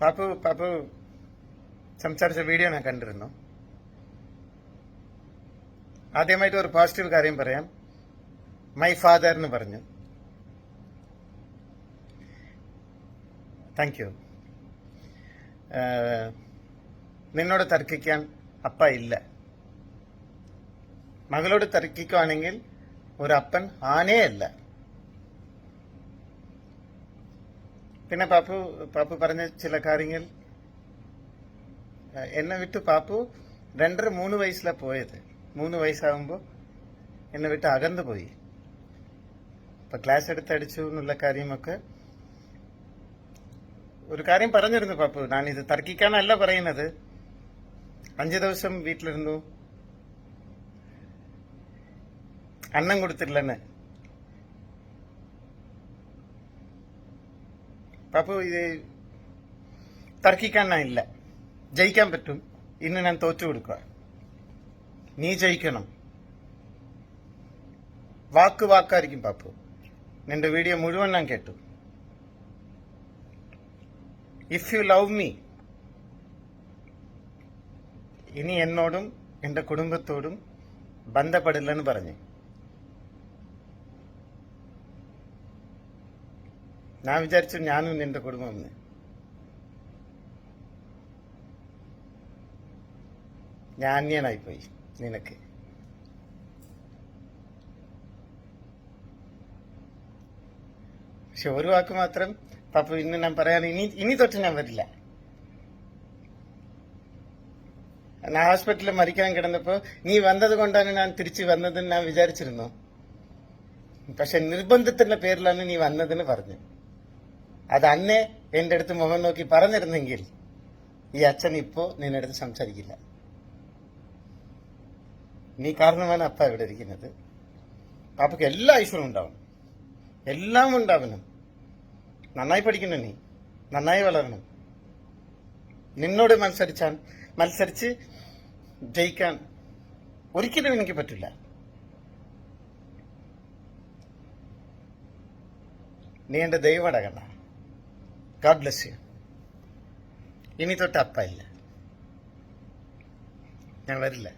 പാപ്പു പാപ്പു സംസാരിച്ച വീഡിയോ ഞാൻ കണ്ടിരുന്നു. ആദ്യമായിട്ട് ഒരു പോസിറ്റീവ് കാര്യം പറയാം. മൈ ഫാദർ എന്ന് പറഞ്ഞു. താങ്ക് യു നിന്നോട് തർക്കിക്കാൻ അപ്പ ഇല്ല. മകളോട് തർക്കിക്കുവാണെങ്കിൽ ഒരു അപ്പൻ ആനേ പിന്നെ പാപ്പു പാപ്പു പറഞ്ഞ ചില കാര്യങ്ങൾ എന്നെ വിട്ട് പാപ്പു രണ്ടര മൂന്ന് വയസ്സിലാ പോയത്. മൂന്ന് വയസ്സാകുമ്പോൾ എന്നെ വിട്ട് അകന്നു പോയി. ഇപ്പം ക്ലാസ് എടുത്ത് അടിച്ചു എന്നുള്ള കാര്യമൊക്കെ ഒരു കാര്യം പറഞ്ഞിരുന്നു പാപ്പു. ഞാനിത് തർക്കിക്കാനല്ല പറയുന്നത്. അഞ്ചു ദിവസം വീട്ടിലിരുന്നു. അന്നം കൊടുത്തില്ലെന്ന് പാപ്പു ഇത് ഇല്ല. ജയിക്കാൻ പറ്റും. ഇന്ന് ഞാൻ തോറ്റു കൊടുക്കുക. നീ ജയിക്കണം. വാക്ക് വാക്കായിരിക്കും പാപ്പു. നിന്റെ വീഡിയോ മുഴുവൻ ഞാൻ കേട്ടു. ഇഫ് യു ലവ് മീ ഇനി എന്നോടും എന്റെ കുടുംബത്തോടും ബന്ധപ്പെടില്ലെന്ന് പറഞ്ഞു. ഞാൻ വിചാരിച്ചു ഞാനും നിന്റെ കുടുംബം ഞാൻ അന്യനായി പോയി നിനക്ക്. പക്ഷെ ഒരു വാക്ക് മാത്രം പപ്പു ഇന്ന് ഞാൻ പറയാൻ ഇനി ഇനി തൊട്ട് ഞാൻ വരില്ല. ഞാൻ ഹോസ്പിറ്റലിൽ മരിക്കാൻ കിടന്നപ്പോ നീ വന്നത് കൊണ്ടാണ് ഞാൻ തിരിച്ചു വന്നതെന്ന് ഞാൻ വിചാരിച്ചിരുന്നു. പക്ഷെ നിർബന്ധത്തിന്റെ പേരിലാണ് നീ വന്നതെന്ന് പറഞ്ഞു. അത് അന്നേ എന്റെ അടുത്ത് മുഖം നോക്കി പറഞ്ഞിരുന്നെങ്കിൽ ഈ അച്ഛൻ ഇപ്പോ നിന്റെ അടുത്ത് സംസാരിക്കില്ല നീ കാരണമാണ് അപ്പ ഇവിടെ ഇരിക്കുന്നത്. പാപ്പയ്ക്ക് എല്ലാ ഐശ്വര്യം ഉണ്ടാവും എല്ലാം ഉണ്ടാവണം. നന്നായി പഠിക്കണം നീ. നന്നായി വളരണം. നിന്നോട് മത്സരിച്ചാൻ മത്സരിച്ച് ജയിക്കാൻ ഒരിക്കലും എനിക്ക് പറ്റില്ല. നീ എന്റെ ദൈവട കണ്ണ ഗാഡ് ബ്ലെസ് യു ഇനി തൊട്ട് അപ്പ ഇല്ല. ഞാൻ വരില്ല.